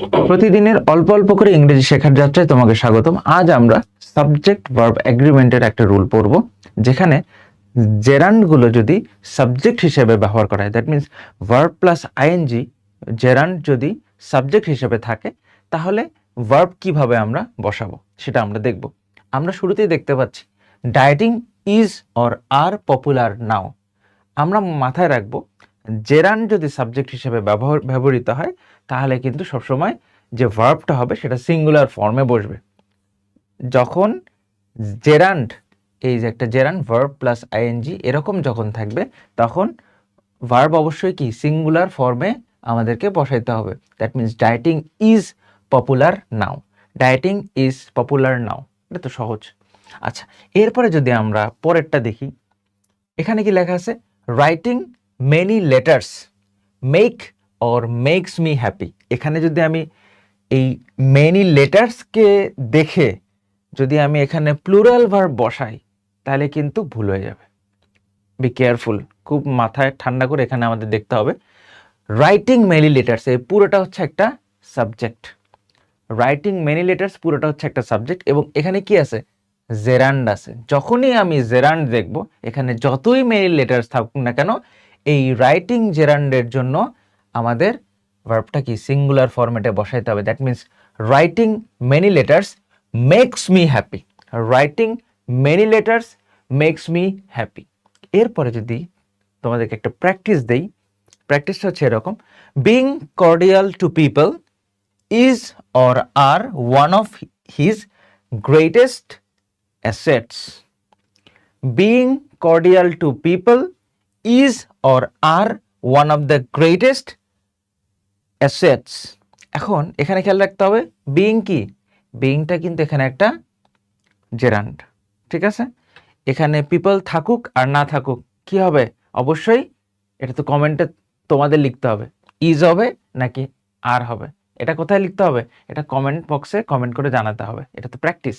প্রতিদিনের অল্প অল্প করে ইংরেজি শেখার যাত্রায় তোমাকে স্বাগতম। আজ আমরা সাবজেক্ট ভার্ব এগ্রিমেন্টের একটা রুল পড়ব, যেখানে জেরান্ডগুলো যদি সাবজেক্ট হিসেবে ব্যবহার করা হয় that means verb plus ING gerund যদি সাবজেক্ট হিসেবে থাকে, তাহলে ভার্ব কীভাবে আমরা বসাবো সেটা আমরা দেখব। আমরা শুরুতেই দেখতে পাচ্ছি dieting is or are popular now আমরা মাথায় রাখব জেরান যদি সাবজেক্ট হিসেবে ব্যবহার ব্যবহৃত হয়, তাহলে কিন্তু সবসময় যে ভার্বটা হবে সেটা সিঙ্গুলার ফর্মে বসবে। যখন জেরান্ড এই যে একটা জেরান ভার্ব প্লাস আইএনজি এরকম যখন থাকবে, তখন ভার্ব অবশ্যই কি? সিঙ্গুলার ফর্মে আমাদেরকে বসাইতে হবে। That means dieting is popular now dieting is popular now এটা তো সহজ। আচ্ছা এরপরে যদি আমরা পরেরটা দেখি, এখানে কি লেখা আছে? Writing many letters make or makes me happy এখানে যদি আমি এই মেনি লেটার্সকে দেখে যদি আমি এখানে প্লুরাল ভার্ব বসাই, তাহলে কিন্তু ভুল হয়ে যাবে। বি কেয়ারফুল খুব মাথায় ঠান্ডা করে এখানে আমাদের দেখতে হবে। রাইটিং মেনি লেটার্স এই পুরোটা হচ্ছে একটা সাবজেক্ট রাইটিং মেনি লেটার্স পুরোটা হচ্ছে একটা সাবজেক্ট এবং এখানে কি আছে? জেরান্ড আছে। যখনই আমি জেরান্ড দেখব, এখানে যতই মেনি লেটার্স থাকুক না কেন এই রাইটিং জেরান্ডের জন্য আমাদের ভার্বটা কি? সিঙ্গুলার ফরম্যাটে বসাইতে হবে। That means writing many letters makes me happy writing many letters makes me happy এরপরে যদি তোমাদেরকে একটা প্র্যাকটিস দেই প্র্যাকটিসটা হচ্ছে এরকম। Being cordial to people is or are one of his greatest assets being cordial to people is or are one of the greatest assets এখন এখানে খেয়াল রাখতে হবে বিং কি? বিংটা কিন্তু এখানে একটা জেরান্ড ঠিক আছে? এখানে পিপল থাকুক আর না থাকুক, কি হবে? অবশ্যই এটা তো কমেন্টে তোমাদের লিখতে হবে ইজ হবে নাকি আর হবে। এটা কোথায় লিখতে হবে? এটা কমেন্ট বক্সে কমেন্ট করে জানাতে হবে, এটা তো প্র্যাকটিস